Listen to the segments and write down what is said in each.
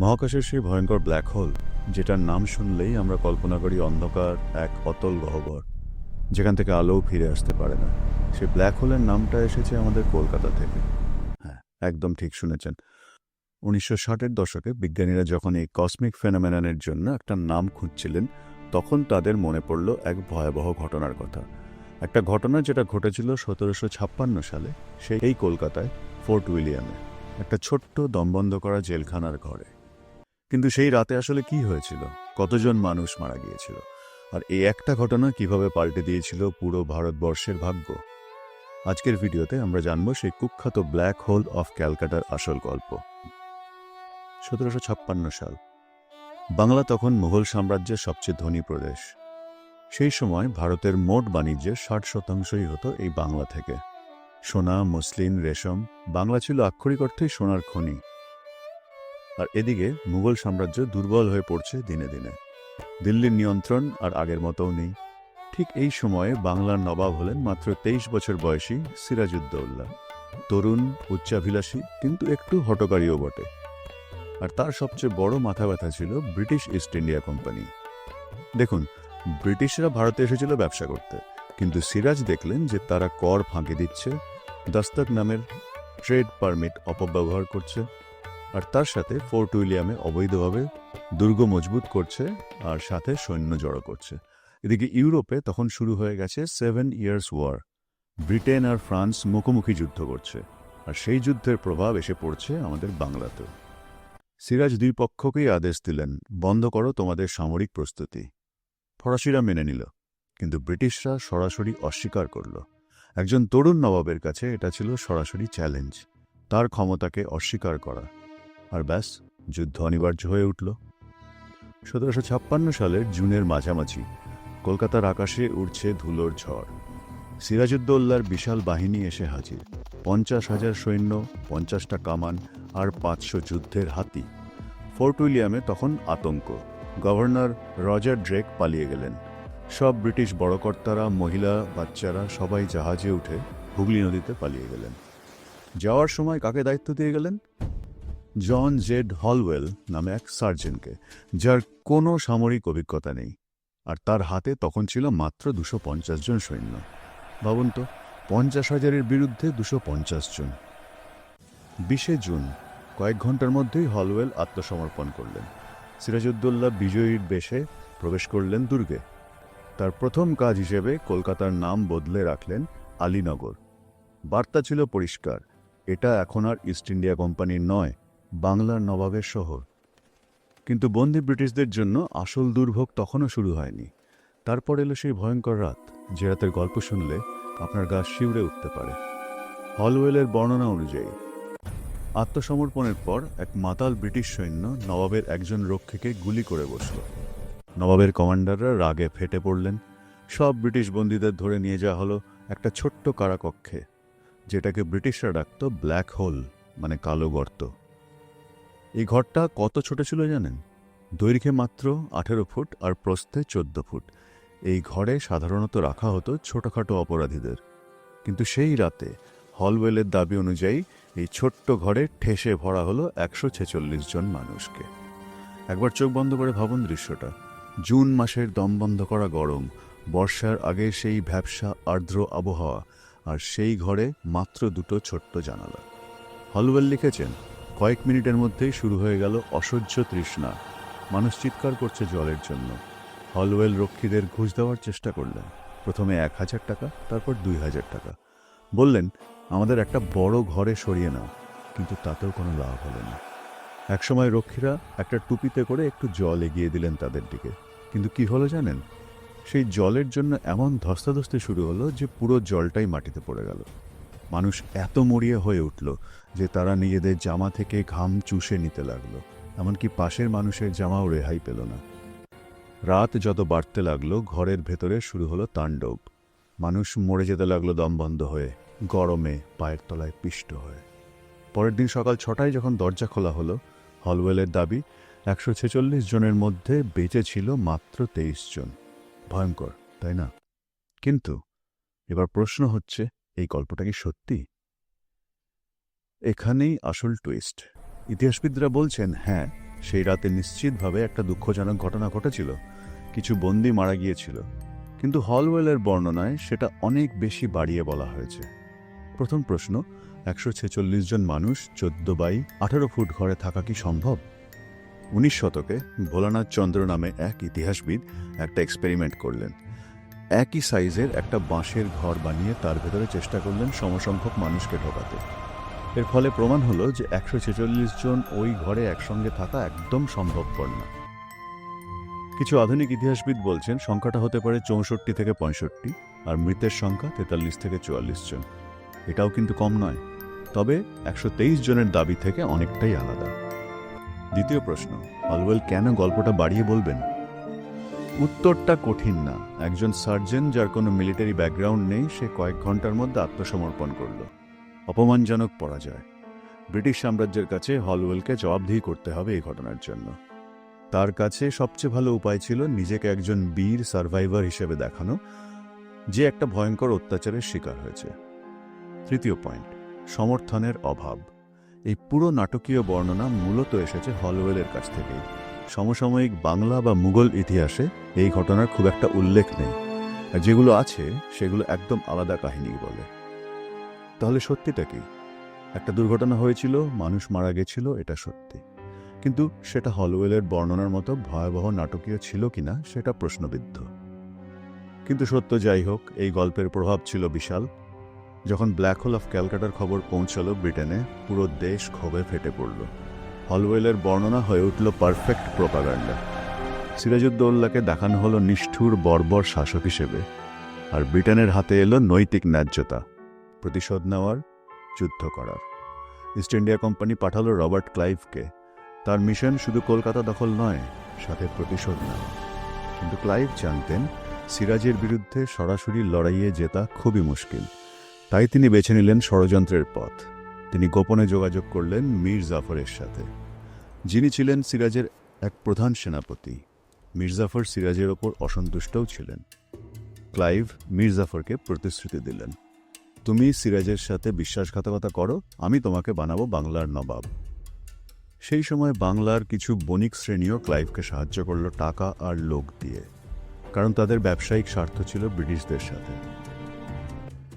মহাকাশের সেই ভয়ঙ্কর ব্ল্যাক হোল যেটার নাম শুনলেই আমরা কল্পনা করি অন্ধকার এক অতল গহ্বর, যেখান থেকে আলোও ফিরে আসতে পারে না। সেই ব্ল্যাক হোলের নামটা এসেছে আমাদের কলকাতা থেকে। হ্যাঁ একদম ঠিক শুনেছেন। উনিশশো ষাটের দশকে বিজ্ঞানীরা যখন এই কসমিক ফেনোমেননের জন্য একটা নাম খুঁজছিলেন, তখন তাদের মনে পড়ল এক ভয়াবহ ঘটনার কথা। একটা ঘটনা যেটা ঘটেছিল সতেরোশো ছাপ্পান্ন সালে, সেই এই কলকাতায়, ফোর্ট উইলিয়ামে, একটা ছোট্ট দমবন্ধ করা জেলখানার ঘরে। কিন্তু সেই রাতে আসলে কি হয়েছিল? কতজন মানুষ মারা গিয়েছিল? আর এই একটা ঘটনা কীভাবে পাল্টে দিয়েছিল পুরো ভারতবর্ষের ভাগ্য? আজকের ভিডিওতে আমরা জানব সেই কুখ্যাত ব্ল্যাক হোল অফ ক্যালকাটার আসল গল্প। সতেরোশো ছাপ্পান্ন সাল। বাংলা তখন মুঘল সাম্রাজ্যের সবচেয়ে ধনী প্রদেশ। সেই সময় ভারতের মোট বাণিজ্যের ষাট শতাংশই হতো এই বাংলা থেকে। সোনা, মসলিন, রেশম, বাংলা ছিল আক্ষরিক অর্থেই সোনার খনি। আর এদিকে মুঘল সাম্রাজ্য দুর্বল হয়ে পড়ছে দিনে দিনে। দিল্লির নিয়ন্ত্রণ আর আগের মতোও নেই। ঠিক এই সময়ে বাংলার নবাব হলেন মাত্র তেইশ বছর বয়সী সিরাজউদ্দৌল্লা তরুণ, উচ্চাভিলাষী, কিন্তু একটু হটকারীও বটে। আর তার সবচেয়ে বড় মাথা ব্যথা ছিল ব্রিটিশ ইস্ট ইন্ডিয়া কোম্পানি। দেখুন, ব্রিটিশরা ভারতে এসেছিল ব্যবসা করতে, কিন্তু সিরাজ দেখলেন যে তারা কর ফাঁকি দিচ্ছে, দস্তক নামের ট্রেড পারমিট অপব্যবহার করছে। আর তার সাথে ফোর্ট উইলিয়ামে অবৈধভাবে দুর্গ মজবুত করছে আর সাথে সৈন্য জড়ো করছে। এদিকে ইউরোপে তখন শুরু হয়ে গেছে সেভেন ইয়ার্স ওয়ার। ব্রিটেন আর ফ্রান্স মুখোমুখি যুদ্ধ করছে আর সেই যুদ্ধের প্রভাব এসে পড়ছে আমাদের বাংলাতেও সিরাজ দুই পক্ষকেই আদেশ দিলেন, বন্ধ করো তোমাদের সামরিক প্রস্তুতি। ফরাসিরা মেনে নিল, কিন্তু ব্রিটিশরা সরাসরি অস্বীকার করল। একজন তরুণ নবাবের কাছে এটা ছিল সরাসরি চ্যালেঞ্জ, তার ক্ষমতাকে অস্বীকার করা। আর ব্যাস, যুদ্ধ অনিবার্য হয়ে উঠল। সতেরোশো ছাপ্পান্ন সালের জুনের মাঝামাঝি কলকাতার আকাশে উড়ছে ধুলোর ঝড়। সিরাজউদ্দৌল্লার বিশাল বাহিনী এসে হাজির। পঞ্চাশ হাজার সৈন্য, পঞ্চাশটা কামান আর পাঁচশো যুদ্ধের হাতি। ফোর্ট উইলিয়ামে তখন আতঙ্ক। গভর্নর রজার ড্রেক পালিয়ে গেলেন। সব ব্রিটিশ বড়কর্তারা, মহিলা, বাচ্চারা সবাই জাহাজে উঠে হুগলি নদীতে পালিয়ে গেলেন। যাওয়ার সময় কাকে দায়িত্ব দিয়ে গেলেন? জন জেড হলওয়েল নামে এক সার্জেনকে, যার কোনো সামরিক অভিজ্ঞতা নেই। আর তার হাতে তখন ছিল মাত্র দুশো পঞ্চাশ জন সৈন্য। ভাবুন তো, পঞ্চাশ হাজারের বিরুদ্ধে দুশো পঞ্চাশ জন। বিশে জুন, কয়েক ঘণ্টার মধ্যেই হলওয়েল আত্মসমর্পণ করলেন। সিরাজউদ্দৌল্লা বিজয়ীর বেশে প্রবেশ করলেন দুর্গে। তার প্রথম কাজ হিসেবে কলকাতার নাম বদলে রাখলেন আলীনগর। বার্তা ছিল পরিষ্কার, এটা এখন আর ইস্ট ইন্ডিয়া কোম্পানির নয় বাংলার নবাবের শহর। কিন্তু বন্দি ব্রিটিশদের জন্য আসল দুর্ভোগ তখনও শুরু হয়নি। তারপর এলো সেই ভয়ঙ্কর রাত, যে রাতের গল্প শুনলে আপনার গা শিউরে উঠতে পারে। হলওয়েলের বর্ণনা অনুযায়ী, আত্মসমর্পণের পর এক মাতাল ব্রিটিশ সৈন্য নবাবের একজন রক্ষীকে গুলি করে বসল। নবাবের কমান্ডাররা রাগে ফেটে পড়লেন। সব ব্রিটিশ বন্দীদের ধরে নিয়ে যাওয়া হলো একটা ছোট্ট কারাকক্ষে, যেটাকে ব্রিটিশরা ডাকত ব্ল্যাক হোল মানে কালো গর্ত। এই ঘরটা কত ছোট ছিল জানেন? দৈর্ঘ্যে মাত্র আঠেরো ফুট আর প্রস্থে চোদ্দ ফুট। এই ঘরে সাধারণত রাখা হতো ছোটখাটো অপরাধীদের। কিন্তু সেই রাতে হলওয়েলের দাবি অনুযায়ী এই ছোট্ট ঘরে ঠেসে ভরা হলো একশো ছেচল্লিশ জন মানুষকে। একবার চোখ বন্ধ করে ভাবুন দৃশ্যটা। জুন মাসের দম বন্ধ করা গরম, বর্ষার আগে সেই ভ্যাবসা, আর্দ্র আবহাওয়া, আর সেই ঘরে মাত্র দুটো ছোট্ট জানালা। হলওয়েল লিখেছেন কয়েক মিনিটের মধ্যেই শুরু হয়ে গেল অসহ্য তৃষ্ণা। মানুষ চিৎকার করছে জলের জন্য। হলওয়েল রক্ষীদের ঘুষ দেওয়ার চেষ্টা করলেন। প্রথমে এক হাজার টাকা, তারপর দুই হাজার টাকা। বললেন, আমাদের একটা বড় ঘরে সরিয়ে নাও। কিন্তু তাতেও কোনো লাভ হলো না। একসময় রক্ষীরা একটা টুপিতে করে একটু জল এগিয়ে দিলেন তাদের দিকে। কিন্তু কি হলো জানেন? সেই জলের জন্য এমন ধস্তাধস্তি শুরু হলো যে পুরো জলটাই মাটিতে পড়ে গেল। মানুষ এত মরিয়ে হয়ে উঠল যে তারা নিজেদের জামা থেকে ঘাম চুষে নিতে লাগল, এমনকি পাশের মানুষের জামাও রেহাই পেল না। রাত যত বাড়তে লাগল, ঘরের ভেতরে শুরু হলো তাণ্ডব। মানুষ মরে যেতে লাগল দম বন্ধ হয়ে, গরমে পায়ের তলায় পিষ্ট হয়ে। পরের দিন সকাল ছটায় যখন দরজা খোলা হলো, হলওয়েলের দাবি, একশো ছেচল্লিশ জনের মধ্যে বেঁচে ছিল মাত্র তেইশ জন। ভয়ঙ্কর, তাই না? কিন্তু এবার প্রশ্ন হচ্ছে এই গল্পটা কি সত্যি? এখানেই আসল টুইস্ট ইতিহাসবিদরা বলছেন হ্যাঁ সেই রাতে নিশ্চিতভাবে একটা দুঃখজনক ঘটনা ঘটেছিল। কিছু বন্দি মারা গিয়েছিল। কিন্তু হলওয়েলের বর্ণনায় সেটা অনেক বেশি বাড়িয়ে বলা হয়েছে। প্রথম প্রশ্ন, একশো ছেচল্লিশ জন মানুষ চোদ্দ বাই আঠারো ফুট ঘরে থাকা কি সম্ভব? উনিশ শতকে ভোলানাথ চন্দ্র নামে এক ইতিহাসবিদ একটা এক্সপেরিমেন্ট করলেন। একই সাইজের একটা বাঁশের ঘর বানিয়ে তার ভেতরে চেষ্টা করলেন সমসংখ্যক মানুষকে ঢোকাতে। এর ফলে প্রমাণ হলো যে একশো ছেচল্লিশ জন ওই ঘরে একসঙ্গে থাকা একদম সম্ভবপর না। কিছু আধুনিক ইতিহাসবিদ বলছেন, সংখ্যাটা হতে পারে চৌষট্টি থেকে পঁয়ষট্টি আর মৃতের সংখ্যা তেতাল্লিশ থেকে চুয়াল্লিশ জন। এটাও কিন্তু কম নয়। তবে একশো তেইশ জনের দাবি থেকে অনেকটাই আলাদা। দ্বিতীয় প্রশ্ন অলওয়েল কেন গল্পটা বাড়িয়ে বলবেন? উত্তরটা কঠিন না। একজন সার্জন যার কোনো মিলিটারি ব্যাকগ্রাউন্ড নেই, সে কয়েক ঘণ্টার মধ্যে আত্মসমর্পণ করল। অপমানজনক পরাজয়। ব্রিটিশ সাম্রাজ্যের কাছে হলওয়েলকে জবাবদিহি করতে হবে এই ঘটনার জন্য। তার কাছে সবচেয়ে ভালো উপায় ছিল নিজেকে একজন বীর সার্ভাইভার হিসেবে দেখানো, যে একটা ভয়ঙ্কর অত্যাচারের শিকার হয়েছে। তৃতীয় পয়েন্ট, সমর্থনের অভাব। এই পুরো নাটকীয় বর্ণনা মূলত এসেছে হলওয়েলের কাছ থেকেই। সমসাময়িক বাংলা বা মুঘল ইতিহাসে এই ঘটনার খুব একটা উল্লেখ নেই। যেগুলো আছে, সেগুলো একদম আলাদা কাহিনী বলে। তাহলে সত্যিটা কি? একটা দুর্ঘটনা হয়েছিল, মানুষ মারা গেছিল, এটা সত্যি। কিন্তু সেটা হলওয়েলের বর্ণনার মতো ভয়াবহ নাটকীয় ছিল কিনা, সেটা প্রশ্নবিদ্ধ। কিন্তু সত্য যাই হোক, এই গল্পের প্রভাব ছিল বিশাল। যখন ব্ল্যাক হোল অফ ক্যালকাটার খবর পৌঁছালো ব্রিটেনে, পুরো দেশ ক্ষোভে ফেটে পড়ল। হলওয়েলের বর্ণনা হয়ে উঠল পারফেক্ট প্রোপাগান্ডা। সিরাজউদ্দৌল্লাকে দেখানো হলো নিষ্ঠুর, বর্বর শাসক হিসেবে, আর ব্রিটেনের হাতে এলো নৈতিক ন্যায্যতা, প্রতিশোধ নেওয়ার, যুদ্ধ করার। ইস্ট ইন্ডিয়া কোম্পানি পাঠালো রবার্ট ক্লাইভকে। তার মিশন শুধু কলকাতা দখল নয়, সাথে প্রতিশোধ নেওয়া। কিন্তু ক্লাইভ জানতেন, সিরাজের বিরুদ্ধে সরাসরি লড়াইয়ে জেতা খুবই মুশকিল। তাই তিনি বেছে নিলেন ষড়যন্ত্রের পথ। তিনি গোপনে যোগাযোগ করলেন মীর জাফরের সাথে। যিনি ছিলেন সিরাজের এক প্রধান সেনাপতি। মির্জাফর সিরাজের ওপর অসন্তুষ্টও ছিলেন। ক্লাইভ মির্জাফরকে প্রতিশ্রুতি দিলেন, তুমি সিরাজের সাথে বিশ্বাসঘাতকতা করো, আমি তোমাকে বানাবো বাংলার নবাব। সেই সময় বাংলার কিছু বণিক শ্রেণীও ক্লাইভকে সাহায্য করল টাকা আর লোক দিয়ে, কারণ তাদের ব্যবসায়িক স্বার্থ ছিল ব্রিটিশদের সাথে।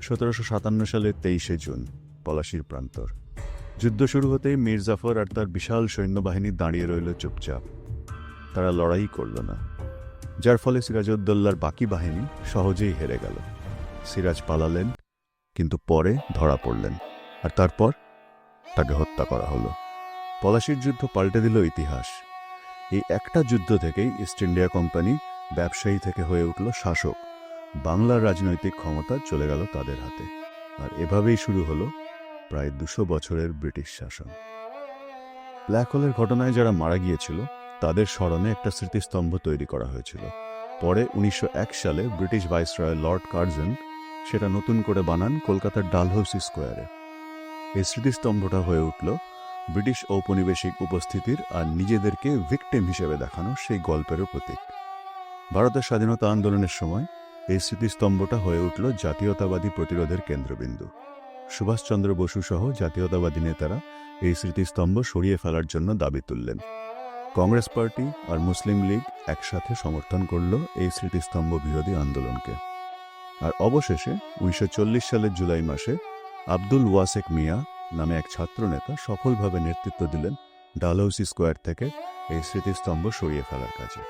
সতেরোশো সাতান্ন সালের তেইশে জুন পলাশির প্রান্তর। যুদ্ধ শুরু হতেই মীর জাফর আর তার বিশাল সৈন্যবাহিনী দাঁড়িয়ে রইল চুপচাপ। তারা লড়াই করল না। যার ফলে সিরাজউদ্দৌল্লার বাকি বাহিনী সহজেই হেরে গেল। সিরাজ পালালেন, কিন্তু পরে ধরা পড়লেন আর তারপর তাকে হত্যা করা হলো। পলাশির যুদ্ধ পাল্টে দিল ইতিহাস। এই একটা যুদ্ধ থেকেই ইস্ট ইন্ডিয়া কোম্পানি ব্যবসায়ী থেকে হয়ে উঠল শাসক। বাংলার রাজনৈতিক ক্ষমতা চলে গেল তাদের হাতে। আর এভাবেই শুরু হলো প্রায় দুশো বছরের ব্রিটিশ শাসন। ব্ল্যাক হোলের ঘটনায় যারা মারা গিয়েছিল, তাদের স্মরণে একটা স্মৃতিস্তম্ভ তৈরি করা হয়েছিল। পরে উনিশশো এক সালে ব্রিটিশ ভাইসরয় লর্ড কার্জন সেটা নতুন করে বানান কলকাতার ডালহৌসি স্কোয়ারে। এই স্মৃতিস্তম্ভটা হয়ে উঠল ব্রিটিশ ঔপনিবেশিক উপস্থিতির আর নিজেদেরকে ভিকটিম হিসেবে দেখানো সেই গল্পেরও প্রতীক। ভারতের স্বাধীনতা আন্দোলনের সময় এই স্মৃতিস্তম্ভটা হয়ে উঠল জাতীয়তাবাদী প্রতিরোধের কেন্দ্রবিন্দু। সুভাষচন্দ্র বসু সহ জাতীয়তাবাদী নেতারা এই স্মৃতিস্তম্ভ সরিয়ে ফেলার জন্য দাবি তুললেন। কংগ্রেস পার্টি আর মুসলিম লীগ একসাথে সমর্থন করল এই স্মৃতিস্তম্ভ বিরোধী আন্দোলনকে। আর অবশেষে উনিশশো চল্লিশ সালের জুলাই মাসে আব্দুল ওয়াসেক মিয়া নামে এক ছাত্রনেতা সফলভাবে নেতৃত্ব দিলেন ডালহৌসি স্কোয়ার থেকে এই স্মৃতিস্তম্ভ সরিয়ে ফেলার কাজে।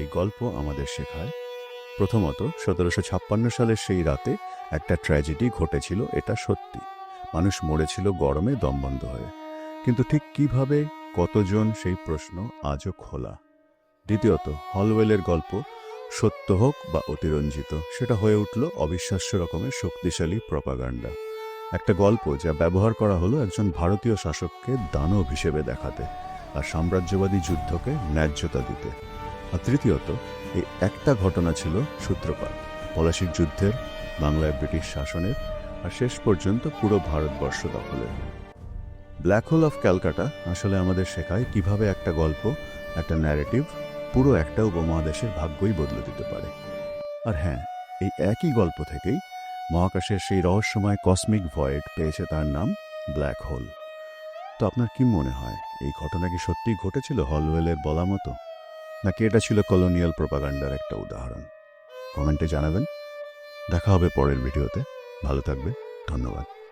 এই গল্প আমাদের শেখায় প্রথমত, সতেরোশো ছাপ্পান্ন সালের সেই রাতে একটা ট্র্যাজেডি ঘটেছিল, এটা সত্যি। মানুষ মরেছিল গরমে দমবন্ধ হয়ে। কিন্তু ঠিক কীভাবে, কতজন, সেই প্রশ্ন আজও খোলা। দ্বিতীয়ত, হলওয়েলের গল্প সত্য হোক বা অতিরঞ্জিত, সেটা হয়ে উঠল অবিশ্বাস্য রকমের শক্তিশালী প্রপাগান্ডা। একটা গল্প যা ব্যবহার করা হলো একজন ভারতীয় শাসককে দানব হিসেবে দেখাতে, আর সাম্রাজ্যবাদী যুদ্ধকে ন্যায্যতা দিতে। আর তৃতীয়ত এই একটা ঘটনা ছিল সূত্রপাত। পলাশির যুদ্ধের বাংলায় ব্রিটিশ শাসনের আর শেষ পর্যন্ত পুরো ভারতবর্ষ দখলের। ব্ল্যাক হোল অফ ক্যালকাটা আসলে আমাদের শেখায় কীভাবে একটা গল্প, একটা ন্যারেটিভ পুরো একটা উপমহাদেশের ভাগ্যই বদলে দিতে পারে। আর হ্যাঁ এই একই গল্প থেকেই মহাকাশের সেই রহস্যময় কসমিক ভয়েড পেয়েছে তার নাম ব্ল্যাক হোল তো আপনার কি মনে হয়, এই ঘটনা কি সত্যিই ঘটেছিল হলওয়েলের বলা মতো? নাকি এটা ছিল কলোনিয়াল প্রোপাগান্ডার একটা উদাহরণ? কমেন্টে জানাবেন। দেখা হবে পরের ভিডিওতে। ভালো থাকবে ধন্যবাদ।